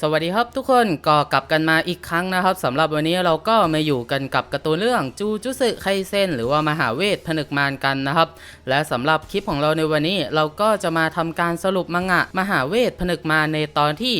สวัสดีครับทุกคนก็กลับกันมาอีกครั้งนะครับสำหรับวันนี้เราก็มาอยู่กันกับการ์ตูนเรื่องจูจุสึไคเซนหรือว่ามหาเวทผนึกมารกันนะครับ และสำหรับคลิปของเราในวันนี้เราก็จะมาทำการสรุปมังงะมหาเวทผนึกมารในตอนที่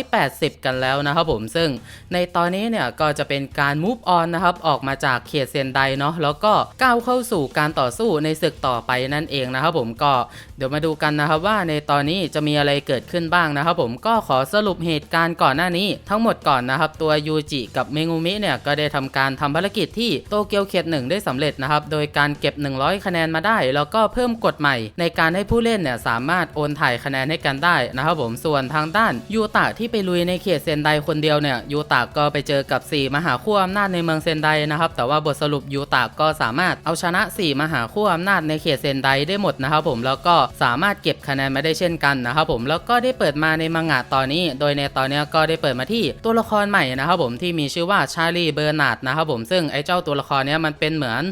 180 กันแล้วนะครับผมซึ่งในตอนนี้เนี่ยก็จะเป็นการ move on นะครับออกมาจากเขตเซนไดเนาะแล้วก็ก้าวเข้าสู่การต่อสู้ในศึกต่อไปนั่นเองนะครับผมก็เดี๋ยวมาดูกันนะครับว่าในตอนนี้จะมีอะไรเกิดขึ้นบ้างนะครับผมก็ขอสรุปเหตุการณ์ก่อนหน้านี้ ทั้งหมดก่อนนะครับ ตัวยูจิกับเมงูมิเนี่ยก็ได้ทำการทำภารกิจที่โตเกียวเขตหนึ่งได้สำเร็จนะครับ โดยการเก็บ 100 คะแนนมาได้ แล้วก็เพิ่มกฎใหม่ ในการให้ผู้เล่นเนี่ยสามารถโอนถ่ายคะแนนให้กันได้นะครับผมส่วนทางด้านยูตะที่ไปลุยในเขตเซนไดคนเดียวเนี่ยยูตะก็ไปเจอกับ 4 มหาขั้วอำนาจในเมืองเซนไดนะครับแต่ว่าบทสรุปยูตะก็สามารถเอาชนะ 4 มหาขั้วอำนาจในเขตเซนไดได้หมดนะครับผมแล้วก็สามารถเก็บคะแนนมาได้เช่นกันนะครับผมแล้วก็ได้เปิดมาในมังงะตอนนี้ โดยในตอนเนี้ยก็ได้เปิดมาที่ตัวละครใหม่นะครับผมที่มีชื่อว่าชาลีเบอร์นาร์ดนะครับผมซึ่งไอ้เจ้าตัวละครเนี้ยมันเป็นเหมือน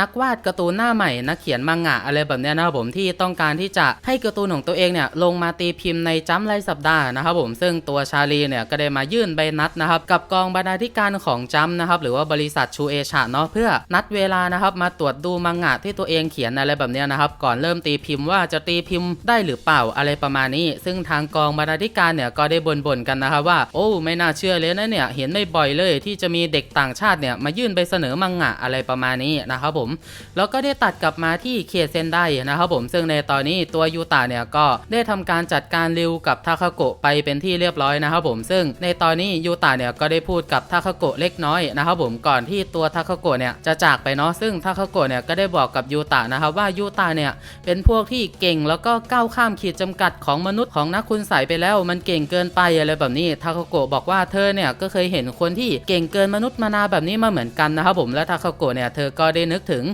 นักวาดการ์ตูนหน้าใหม่นักเขียนมังงะอะไรแบบเนี้ยนะครับผมที่ต้องการที่จะให้การ์ตูนของตัวเองเนี่ยลงมาตีพิมพ์ในจ้ำรายสัปดาห์นะครับผมซึ่งตัวชาลีเนี่ยก็ได้มายื่นใบนัดนะครับกับกองบรรณาธิการของจ้ำนะครับหรือว่าบริษัทชูเอชาเนาะเพื่อนัดเวลานะครับมาตรวจดูมังงะที่ตัวเองเขียนอะไรแบบเนี้ยนะครับก่อนเริ่มตีพิมพ์ว่าจะตีพิมพ์ได้หรือเปล่าอะไรประมาณนี้ ซึ่งทางกองบรรณาธิการเนี่ยก็ได้บ่นๆกันนะครับว่า โอ้ไม่น่าเชื่อเลยนะเนี่ยเห็นไม่บ่อยเลยที่จะมีเด็กต่างชาติเนี่ยมายื่นไปเสนอมังงะอะไรประมาณนี้นะครับผมแล้วก็ได้ตัดกลับมาที่เขตเซนไดนะครับผมซึ่งในตอนนี้ตัวยูตะเนี่ยก็ได้ทำการจัดการริวกับทาคาโกะไปเป็นที่เรียบร้อยนะครับผมซึ่งในตอนนี้ยูตะเนี่ยก็ได้พูดกับทาคาโกะเล็กน้อยนะครับผมก่อนที่ตัวทาคาโกะเนี่ยจะจากไปเนาะซึ่งทาคาโกะเนี่ยก็ได้บอกกับยูตะนะครับว่ายูตะเนี่ยเป็นพวกที่เก่งแล้วก็ก้าวข้ามขีดจำกัดของมนุษย์ของนักคุณใสยไปแล้วมันเก่งเกินไปอะไรแบบนี้ทาคาโกะบอกว่าเธอเนี่ยก็เคยเห็นคนที่เก่งเกินมนุษย์มานาแบบนี้มาเหมือนกันนะครับผมและทาคาโกะเนี่ยเธอก็ได้นึกถึง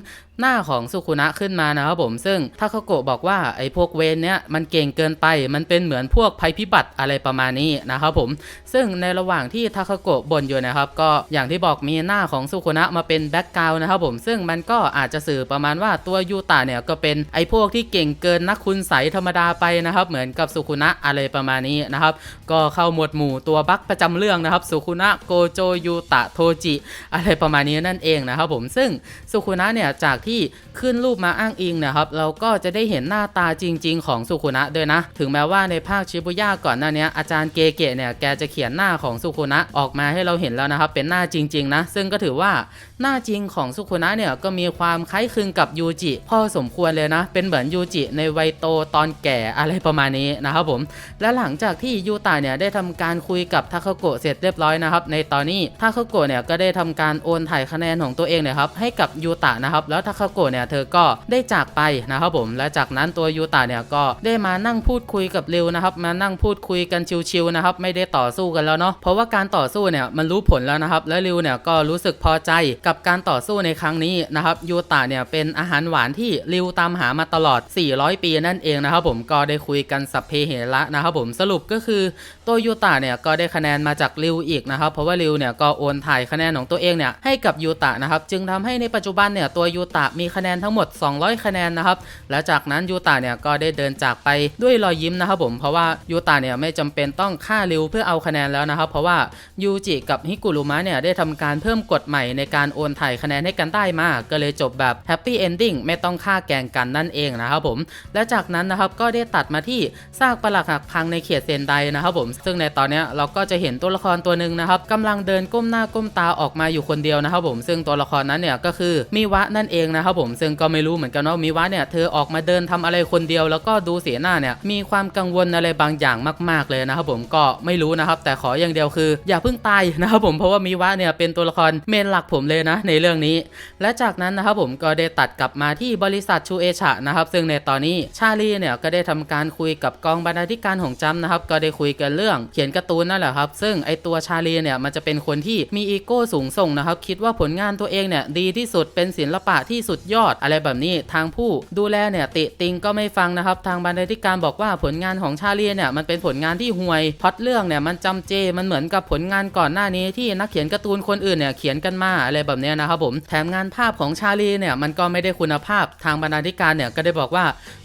หน้าของสุคุนะขึ้นมานะครับผมซึ่งทาคาโกะบอกว่าไอ้พวกเวนเนี้ยมันเก่งเกินไปมันเป็นเหมือนพวกภัยพิบัติอะไรประมาณนี้นะครับผม ซึ่งในระหว่างที่ทาคาโกะบ่นอยู่นะครับ ก็อย่างที่บอกมีหน้าของสุคุนะมาเป็นแบ็กกราวน์นะครับผมซึ่งมันก็อาจจะสื่อประมาณว่าตัวยูตะเนี่ยก็เป็นไอ้พวกที่เก่งเกินนักคุณใสยธรรมดาไปนะครับเหมือนกับสุคุนะอะไรประมาณนี้นะครับ ก็เข้าหมวดหมู่ตัวบั๊กประจำเรื่องนะครับ สุคุนะโกโจยูตะโทจิ อะไรประมาณนี้นั่นเองนะครับผมซึ่งสุคุนะเนี่ยจากที่ขึ้นรูปมาอ้างอิงนะครับ เราก็จะได้เห็นหน้าตาจริง ๆ ของสุคุนะด้วยนะ ถึงแม้ว่าในภาคชิบุย่าก่อนหน้าเนี้ยอาจารย์เกเกะเนี่ยแกจะเขียนหน้าของสุคุนะออกมาให้เราเห็นแล้วนะครับ เป็นหน้าจริง ๆ นะ ซึ่งก็ถือว่าหน้าจริงของสุคุนะเนี่ยก็มีความคล้ายคลึงกับยูจิพอสมควรเลยนะ เป็นเหมือนยูจิในวัยโตตอนแก่อะไรประมาณนี้นะครับผม และหลังจากที่ยูตะเนี่ยได้ทำการคุยกับทาคาโกะเสร็จเรียบร้อยนะครับ ในตอนนี้ทาคาโกะเนี่ยก็ได้ทำการโอนถ่ายคะแนนของตัวเองเนี่ยครับให้กับยูตะนะครับ แล้วทาคาโกะเนี่ยเธอก็ได้จากไปนะครับผม และจากนั้นตัวยูตะเนี่ยก็ได้มานั่งพูดคุยกับริวนะครับ มานั่งพูดคุยกันชิวๆนะครับ ไม่ได้ต่อสู้กันแล้วเนาะ เพราะว่าการต่อสู้เนี่ยมันรู้ผลแล้วนะครับ และริวเนี่ยก็รู้สึกพอใจกับการต่อสู้ในครั้งนี้นะครับยูตะเนี่ยเป็นอาหารหวานที่ริวตามหามาตลอด 400 ปีนั่นเองนะครับผมก็ได้คุยกันสัพเพเหระนะครับผมสรุปก็คือตัวยูตะเนี่ยก็ได้คะแนนมาจากริวอีกนะครับเพราะว่าริวเนี่ยก็โอนถ่ายคะแนนของตัวเองเนี่ยให้กับยูตะนะครับจึงทำให้ในปัจจุบันเนี่ยตัวยูตะมีคะแนนทั้งหมด 200 คะแนนนะครับและจากนั้นยูตะเนี่ยก็ได้เดินจากไปด้วยรอยยิ้มนะครับผมเพราะว่ายูตะเนี่ยไม่จำเป็นต้องฆ่าริวเพื่อเอาคะแนนแล้วนะครับเพราะว่ายูจิกับฮิกุรุมะเนี่ยได้ทำการเพิ่มกฎใหม่ในการโอนถ่ายคะแนนให้กันได้มา ก็เลยจบแบบแฮปปี้เอนดิ้งไม่ต้องฆ่าแกงกันนั่นเองนะครับผม และจากนั้นนะครับก็ได้ตัดมาที่ซากปลักหักพังในเขตเซนไดนะครับผม ซึ่งในตอนนี้เราก็จะเห็นตัวละครตัวหนึ่งนะครับกำลังเดินก้มหน้าก้มตาออกมาอยู่คนเดียวนะครับผม ซึ่งตัวละครนั้นเนี่ยก็คือมิวะนั่นเองนะครับผมซึ่งก็ไม่รู้เหมือนกันว่ามิวะเนี่ยเธอออกมาเดินทำอะไรคนเดียว แล้วก็ดูเสียหน้าเนี่ยมีความกังวลอะไรบางอย่างมาก ๆเลยนะครับผมก็ไม่รู้นะครับแต่ขออย่างเดียวคือ อย่าเพิ่งตายนะครับผมเพราะว่ามิวะเนี่ยเป็นตัวละครเมนหลักผมเลยนะในเรื่องนี้ และจากนั้นนะครับผมก็ได้ตัดกลับมาที่บริษัทชูเอชะนะครับซึ่งในตอนนี้ชาลีเนี่ยก็ได้ทำการคุยกับกองบรรณาธิการของจัมนะครับก็ได้คุยกันเรื่องเขียนการ์ตูนนั่นแหละครับ ซึ่งไอตัวชาลีเนี่ยมันจะเป็นคนที่มีอีโก้สูงส่งนะครับคิดว่าผลงานตัวเองเนี่ยดีที่สุดเป็นศิลปะที่สุดยอดอะไรแบบนี้ทางผู้ดูแลเนี่ยติติงก็ไม่ฟังนะครับทางบรรณาธิการบอกว่าผลงานของชาลีเนี่ยมันเป็นผลงานที่ห่วยพอตเรื่องเนี่ยมันจำเจมันเหมือนกับผลงานก่อนหน้านี้ที่นักเขียนการ์ตูนคนอื่นเนี่ยเขียนกันมาอะไรแบบแบบเนี้ยนะครับผมแถมงานภาพของชาลีเนี่ยมันก็ไม่ได้คุณภาพทางบรรณาธิการเนี่ยก็ได้บอกว่า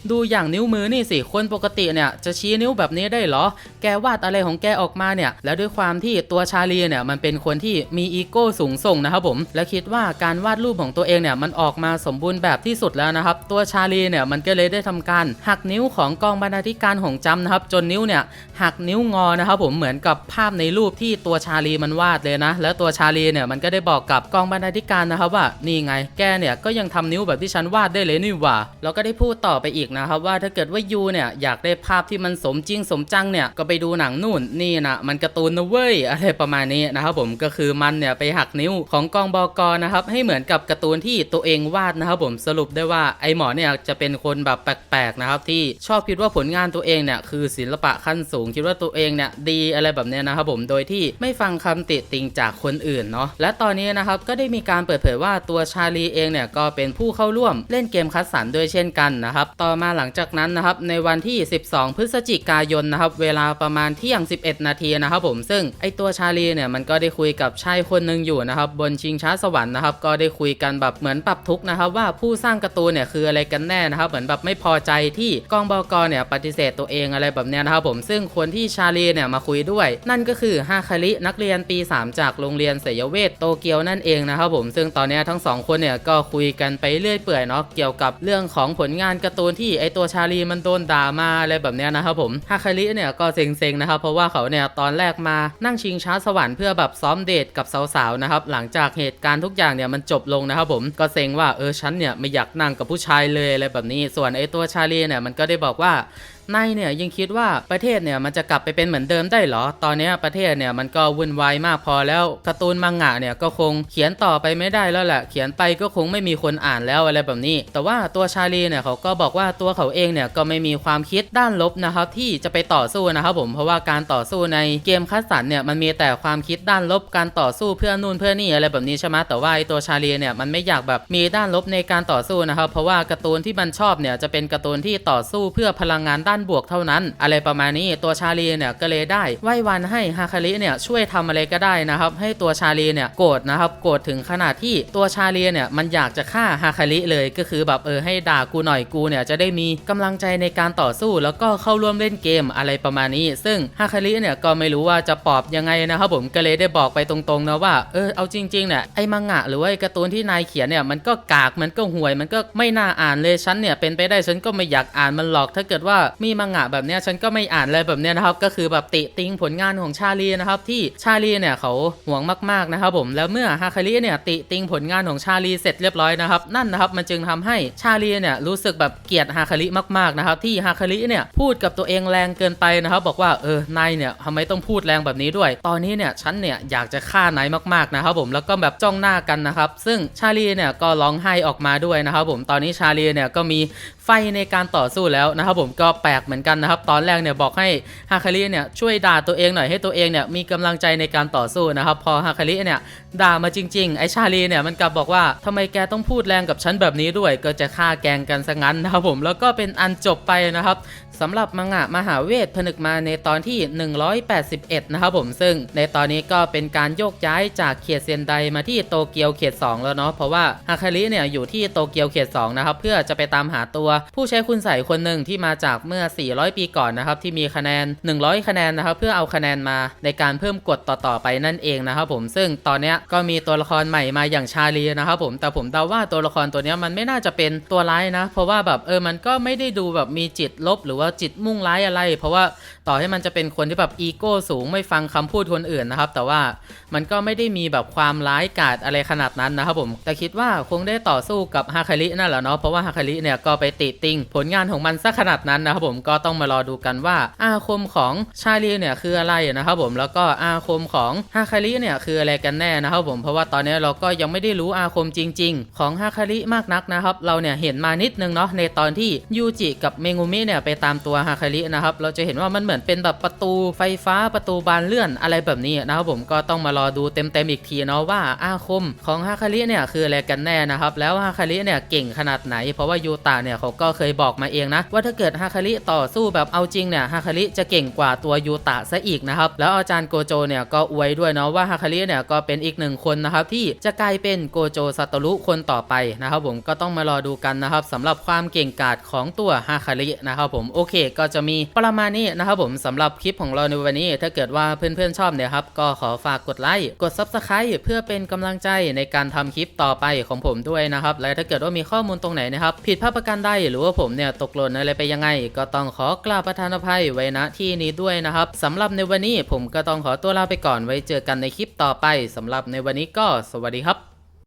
ดูอย่างนิ้วมือนี่สิคนปกติเนี่ยจะชี้นิ้วแบบนี้ได้เหรอ แกวาดอะไรของแกออกมาเนี่ยแล้วด้วยความที่ตัวชาลีเนี่ยมันเป็นคนที่มีอีโก้สูงส่งนะครับผมและคิดว่าการวาดรูปของตัวเองเนี่ยมันออกมาสมบูรณ์แบบที่สุดแล้วนะครับ ตัวชาลีเนี่ยมันก็เลยได้ทำการหักนิ้วของกองบรรณาธิการของจำนะครับ จนนิ้วเนี่ยหักนิ้วงอนะครับผมเหมือนกับภาพในรูปที่ตัวชาลีมันวาดเลยนะ แล้วตัวชาลีเนี่ยมันก็ได้บอกกับกองบรรณาธิการนะครับว่านี่ไงแกเนี่ยก็ยังทำนิ้วแบบที่ฉันวาดได้เลยนี่หว่าแล้วก็ได้พูดต่อไปอีกนะครับว่าถ้าเกิดว่ายูเนี่ยอยากได้ภาพที่มันสมจริงสมจังเนี่ยก็ไปดูหนังนู่นนี่นะมันการ์ตูนนะเว้ยอะไรประมาณนี้นะครับผมก็คือมันเนี่ยไปหักนิ้วของกองบกนะครับให้เหมือนกับการ์ตูนที่ตัวเองวาดนะครับผมสรุปได้ว่าไอหมอเนี่ยจะเป็นคนแบบแปลกๆนะครับที่ชอบคิดว่าผลงานตัวเองเนี่ยคือศิลปะขั้นสูงคิดว่าตัวเองเนี่ยดีอะไรแบบเนี้ยนะครับผมโดยที่ไม่ฟังคำติติงจากคนอื่นเนาะและตอนนี้นะครับก็ได้มีการเปิดเผยว่าตัวชาลีเองเนี่ยก็เป็นผู้เข้าร่วมเล่นเกมคัดสรรด้วยเช่นกันนะครับ ต่อมาหลังจากนั้นนะครับในวันที่ 12 พฤศจิกายนนะครับเวลาประมาณเที่ยง 11 นาทีนะครับผมซึ่งไอตัวชาลีเนี่ยมันก็ได้คุยกับชายคนหนึ่งอยู่นะครับบนชิงช้าสวรรค์นะครับก็ได้คุยกันแบบเหมือนปรับทุกนะครับว่าผู้สร้างการ์ตูนเนี่ยคืออะไรกันแน่นะครับเหมือนแบบไม่พอใจที่กองบกเนี่ยปฏิเสธตัวเองอะไรแบบเนี้ยนะครับผมซึ่งคนที่ชาลีเนี่ยมาคุยด้วย นั่นก็คือฮาคารินักเรียนปี 3 จากโรงเรียนเสยเวทโตเกียวนั่นเองนะครับครับผมซึ่งตอนนี้ทั้งสองคนเนี่ยก็คุยกันไปเรื่อยเปื่อยเนาะเกี่ยวกับเรื่องของผลงานการ์ตูนที่ไอตัวชาลีมันโดนด่ามาอะไรแบบเนี้ยนะครับผมฮาคาริเนี่ยก็เซ็งๆนะครับเพราะว่าเขาเนี่ยตอนแรกมานั่งชิงช้าสวรรค์เพื่อแบบซ้อมเดทกับสาวๆนะครับหลังจากเหตุการณ์ทุกอย่างเนี่ยมันจบลงนะครับผมก็เซ็งว่าเออฉันเนี่ยไม่อยากนั่งกับผู้ชายเลยอะไรแบบนี้ ส่วนไอตัวชาลีเนี่ยมันก็ได้บอกว่า นายเนี่ยยังคิดว่าประเทศเนี่ยมันจะกลับไปเป็นเหมือนเดิมได้หรอ ตอนนี้ประเทศเนี่ยมันก็วุ่นวายมากพอแล้วการ์ตูนมังงะเนี่ยก็คงเขียนต่อไปไม่ได้แล้วแหละเขียนไปก็คงไม่มีคนอ่านแล้วอะไรแบบนี้ แต่ว่าตัวชาลีเนี่ยเขาก็บอกว่าตัวเขาเองเนี่ยก็ไม่มีความคิดด้านลบนะครับที่จะไปต่อสู้นะครับผมเพราะว่าการต่อสู้ในเกมคัสสันเนี่ยมันมีแต่ความคิดด้านลบการต่อสู้เพื่อนู่นเพื่อนี่อะไรแบบนี้ใช่ไหมแต่ว่าไอตัวชาลีเนี่ยมันไม่อยากแบบมีด้านลบในการต่อสู้นะครับเพราะว่าการ์ตูนที่มันชอบเนี่ยจะเป็นการ์ตูนที่ต่อสู้เพื่อพลังงานด้านบวกเท่านั้น อะไรประมาณนี้ตัวชาลีเนี่ยก็เลยได้ไหว้วันให้ฮาคาริเนี่ยช่วยทำอะไรก็ได้นะครับให้ตัวชาลีเนี่ยโกรธนะครับโกรธถึงขนาดที่ตัวชาลีเนี่ยมันอยากจะฆ่าฮาคาริเลยก็คือแบบเออให้ด่ากูหน่อยกูเนี่ยจะได้มีกำลังใจในการต่อสู้ แล้วก็เข้าร่วมเล่นเกมอะไรประมาณนี้ ซึ่งฮาคาริเนี่ยก็ไม่รู้ว่าจะปอบยังไงนะครับผมก็เลยได้บอกไปตรงๆนะว่าเออเอาจริงๆเนี่ยไอ้มังงะหรือว่าไอการ์ตูนที่นายเขียนเนี่ยมันก็กากมันก็ห่วยมันก็ไม่น่าอ่านเลยฉันเนี่ยเป็นไปได้ฉันก็ไม่อยากอ่านมันหรอกถ้าเกิดว่ามีมังงะแบบเนี้ยฉันก็ไม่อ่านเลยแบบเนี้ยนะครับ ก็คือแบบติติงผลงานของชาลีนะครับ ที่ชาลีเนี่ยเขาห่วงมากๆนะครับ ผมแล้วเมื่อฮาคาริเนี่ยติติงผลงานของชาลีเสร็จเรียบร้อยนะครับนั่นนะครับมันจึงทำให้ชาลีเนี่ยรู้สึกแบบเกลียดฮาคาริมากๆนะครับ ที่ฮาคาริเนี่ยพูดกับตัวเองแรงเกินไปนะครับ บอกว่าเออนายเนี่ยทำไมต้องพูดแรงแบบนี้ด้วย ตอนนี้เนี่ยฉันเนี่ยอยากจะฆ่านายมากๆนะครับ ผมแล้วก็แบบจ้องหน้ากันนะครับ ซึ่งชาลีเนี่ยก็ร้องไห้ออกมาด้วยนะครับ ผมตอนนี้ชาลีเนี่ยก็มีไฟในการต่อสู้แล้วนะครับผมก็แปลกเหมือนกันนะครับ ตอนแรกเนี่ยบอกให้ฮาคาริเนี่ยช่วยด่าตัวเองหน่อยให้ตัวเองเนี่ยมีกำลังใจในการต่อสู้นะครับ พอฮาคาริเนี่ยด่ามาจริงๆไอชาลีเนี่ยมันกลับบอกว่าทำไมแกต้องพูดแรงกับฉันแบบนี้ด้วยก็จะฆ่าแกงกันซะงั้นนะครับผมแล้วก็เป็นอันจบไปนะครับสำหรับมังงะมหาเวทผนึกมาในตอนที่ 181 นะครับผมซึ่งในตอนนี้ก็เป็นการโยกย้ายจากเขตเซียนไดมาที่โตเกียวเขต 2 แล้วเนาะเพราะว่าฮาคาริเนี่ยอยู่ที่โตเกียวเขต2นะครับเพื่อจะไปตามหาตัวผู้ใช้คุณใส่คนหนึ่งที่มาจากเมื่อ 400 ปีก่อนนะครับที่มีคะแนน 100 คะแนนนะครับเพื่อเอาคะแนนมาในการเพิ่มกฎต่อๆไปนั่นเองนะครับผมซึ่งตอนนี้ก็มีตัวละครใหม่มาอย่างชาลีนะครับผมแต่ผมเดาว่าตัวละครตัวนี้มันไม่น่าจะเป็นตัวร้ายนะ เพราะว่าแบบเออมันก็ไม่ได้ดูแบบมีจิตลบ หรือว่าจิตมุ่งร้ายอะไร เพราะว่าต่อให้มันจะเป็นคนที่แบบอีโก้สูงไม่ฟังคำพูดคนอื่นนะครับแต่ว่ามันก็ไม่ได้มีแบบความร้ายกาจอะไรขนาดนั้นนะครับผมแต่คิดว่าคงได้ต่อสู้กับฮาคารินั่นแหละเนาะเพราะว่าฮาคาริเนี่ยก็ไปติติง ผลงานของมันซะขนาดนั้นนะครับผมก็ต้องมารอดูกันว่า อาคมของชาลีเนี่ยคืออะไรนะครับผมแล้วก็อาคมของฮาคาริเนี่ยคืออะไรกันแน่นะครับผมเพราะว่าตอนนี้เราก็ยังไม่ได้รู้อาคมจริง ๆ ของฮาคาริมากนักนะครับเราเนี่ยเห็นมานิดนึงเนาะในตอนที่ยูจิกับเมงูมิเนี่ยไปตามตัวฮาคารินะครับเราจะเห็นว่ามันเหมือนเป็นแบบประตูไฟฟ้าประตูบานเลื่อนอะไรแบบนี้นะครับผมก็ต้องมารอดูเต็มๆอีกทีเนาะว่าอาคมของฮาคาริเนี่ยคืออะไรกันแน่นะครับแล้วฮาคาริเนี่ยเก่งขนาดไหน เพราะว่ายูตาเนี่ยเขาก็เคยบอกมาเองนะ ว่าถ้าเกิดฮาคาริต่อสู้แบบเอาจริงเนี่ยฮาคาริจะเก่งกว่าตัวยูตะซะอีกนะครับแล้วอาจารย์โกโจเนี่ยก็อวยด้วยเนาะว่าฮาคาริเนี่ยก็เป็นอีกหนึ่งคนนะครับที่จะกลายเป็นโกโจซาโตรุคนต่อไปนะครับผมก็ต้องมารอดูกันนะครับสำหรับความเก่งกาจของตัวฮาคารินะครับผมโอเคก็จะมีประมาณนี้นะครับผมสำหรับคลิปของเราในวันนี้ ถ้าเกิดว่าเพื่อนๆชอบเนี่ยครับก็ขอฝากกดไลค์กด Subscribe เพื่อเป็นกำลังใจในการทำคลิปต่อไปของผมด้วยนะครับและถ้าเกิดว่ามีข้อมูลตรงไหนนะครับผิดพลาดประการใดหรือว่าผมเนี่ยตกหล่นอะไรไปยังไง ก็ต้องขอกราบประทานอภัยไว้ณที่นี้ด้วยนะครับสำหรับในวันนี้ผมก็ต้องขอตัวลาไปก่อนไว้เจอกันในคลิปต่อไปสำหรับในวันนี้ก็สวัสดีครับ